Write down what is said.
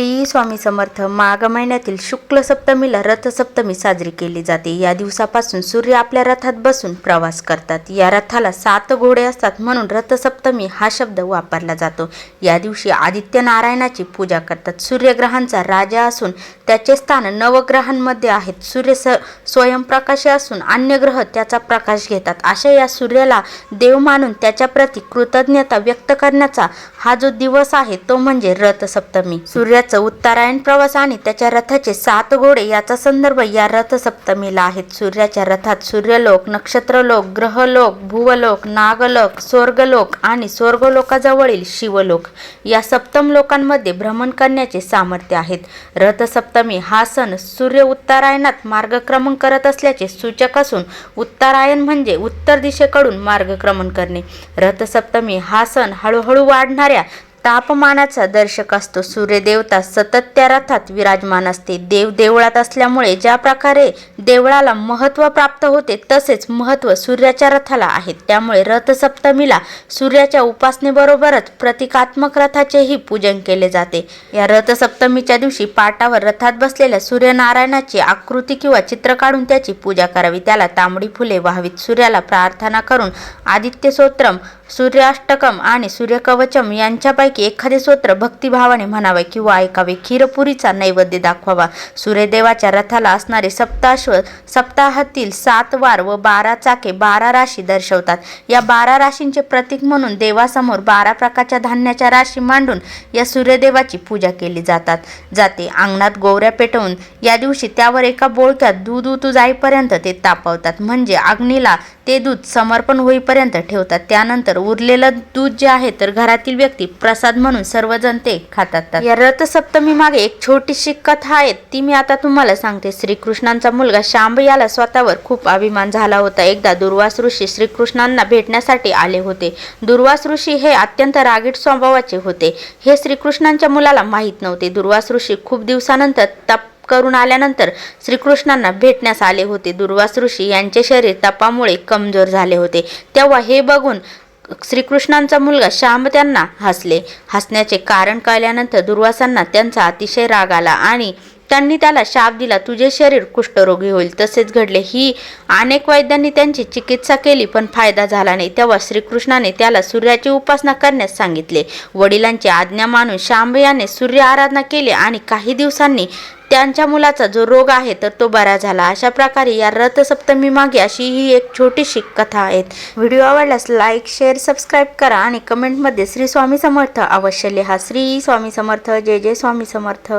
श्री स्वामी समर्थ माघ महिन्यातील शुक्ल सप्तमीला रथसप्तमी साजरी केली जाते. या दिवसापासून सूर्य आपल्या रथात बसून प्रवास करतात. या रथाला सात घोडे असतात म्हणून रथसप्तमी हा शब्द वापरला जातो. या दिवशी आदित्य नारायणाची पूजा करतात. सूर्यग्रहांचा राजा असून त्याचे स्थान नवग्रहांमध्ये आहेत. सूर्य स स्वयंप्रकाशी असून अन्य ग्रह त्याचा प्रकाश घेतात. अशा या सूर्याला देव मानून त्याच्या प्रती कृतज्ञता व्यक्त करण्याचा हा जो दिवस आहे तो म्हणजे रथसप्तमी. सूर्याचा उत्तरायण प्रवास आणि त्याच्या रथाचे सात घोडे याचा संदर्भ या रथसप्तमीला आहेत. सूर्याच्या रथात सूर्यलोक नक्षत्रलोक ग्रहलोक भुवलोक नागलोक स्वर्गलोक आणि स्वर्गलोकाजवळील शिवलोक या सप्तम लोकांमध्ये भ्रमण करण्याचे सामर्थ्य आहेत. रथसप्तमी हा सण सूर्य उत्तरायणात मार्गक्रमण करत असल्याचे सूचक असून उत्तरायण म्हणजे उत्तर दिशेकडून मार्गक्रमण करणे. रथसप्तमी हा सण हळूहळू वाढणाऱ्या तापमानाचा दर्शक असतो. सूर्यदेवता सतत त्या रथात विराजमान असते. देव देवळात असल्यामुळे ज्या प्रकारे देवळाला महत्त्व प्राप्त होते तसेच महत्त्व सूर्याच्या रथाला आहे. त्यामुळे रथसप्तमीला सूर्याच्या उपासनेबरोबरच प्रतिकात्मक रथाचेही पूजन केले जाते. या रथसप्तमीच्या दिवशी पाटावर रथात बसलेल्या सूर्यनारायणाची आकृती किंवा चित्र काढून त्याची पूजा करावी. त्याला तांबडी फुले व्हावीत. सूर्याला प्रार्थना करून आदित्य सोत्रम सूर्याष्टकम आणि सूर्यकवचम यांच्यापैकी एखादे स्तोत्र भक्तिभावाने म्हणावे किंवा ऐकावे. खीरपुरीचा नैवेद्य दाखवावा. सूर्यदेवाच्या रथाला असणारे सप्ताश्व सप्ताहातील सात वार व बारा चाके बारा राशी दर्शवतात. या बारा राशींचे प्रतीक म्हणून देवासमोर बारा प्रकारच्या धान्याच्या राशी मांडून या सूर्यदेवाची पूजा केली जातात. जाते अंगणात गोवऱ्या पेटवून या दिवशी त्यावर एका बोळक्यात दूध उतू जाईपर्यंत ते तापवतात. म्हणजे अग्नीला ते दूध समर्पण होईपर्यंत ठेवतात. त्यानंतर उरलेलं दूध जे आहे तर घरातील व्यक्ती प्रसाद म्हणून सर्वजण ते खातात. या रथसप्तमी मागे एक छोटीशी कथा आहे ती मी आता तुम्हाला सांगते. श्रीकृष्णांचा मुलगा शांब याला स्वतःवर खूप अभिमान झाला होता. एकदा दुर्वास ऋषी श्रीकृष्णांना भेटण्यासाठी आले होते. दुर्वास ऋषी हे अत्यंत रागीट स्वभावाचे होते. हे श्रीकृष्णांच्या मुलाला माहीत नव्हते. दुर्वास ऋषी खूप दिवसानंतर तप करून आल्यानंतर श्रीकृष्णांना भेटण्यास आले होते. दुर्वास ऋषी यांचे शरीर तपामुळे कमजोर झाले होते. तेव्हा हे बघून श्रीकृष्णांचा मुलगा श्याम त्यांना हसले. हसण्याचे कारण कळल्यानंतर दुर्वासांना त्यांचा अतिशय राग आला आणि त्यांनी त्याला शाप दिला तुझे शरीर कुष्ठरोगी होईल. तसेच घडले. ही अनेक वैद्यांनी त्यांची चिकित्सा केली पण फायदा झाला नाही. तेव्हा श्रीकृष्णाने त्याला सूर्याची उपासना करण्यास सांगितले. वडिलांची आज्ञा मानून शांब याने सूर्य आराधना केली आणि काही दिवसांनी त्यांच्या मुलाचा जो रोग आहे तर तो बरा झाला. अशा प्रकारे या रथसप्तमी मागे अशी ही एक छोटीशी कथा आहे व्हिडिओ आवडल्यास लाईक शेअर सबस्क्राईब करा आणि कमेंटमध्ये श्री स्वामी समर्थ अवश्य लिहा. श्री स्वामी समर्थ जय जय स्वामी समर्थ.